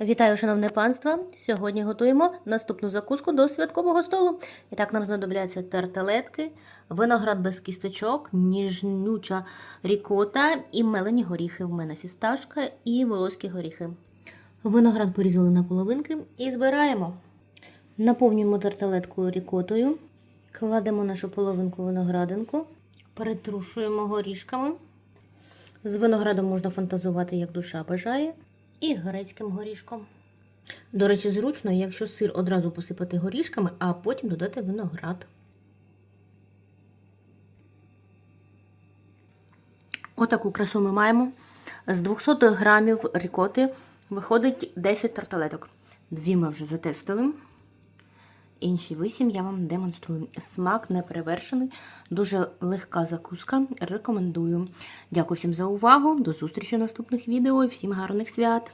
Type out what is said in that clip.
Вітаю, шановне панство! Сьогодні готуємо наступну закуску до святкового столу. І так нам знадобляться тарталетки, виноград без кісточок, ніжнюча рікота і мелені горіхи. В мене фісташка і волоські горіхи. Виноград порізали на половинки і збираємо. Наповнюємо тарталетку рікотою, кладемо нашу половинку виноградинку, перетрушуємо горішками. З виноградом можна фантазувати, як душа бажає, і грецьким горішком. До речі, зручно, якщо сир одразу посипати горішками, а потім додати виноград. Отаку красу ми маємо. З 200 грамів рікоти виходить 10 тарталеток. Дві ми вже затестили. Інші вісім я вам демонструю. Смак не перевершений, дуже легка закуска. Рекомендую. Дякую всім за увагу. До зустрічі в наступних відео і всім гарних свят!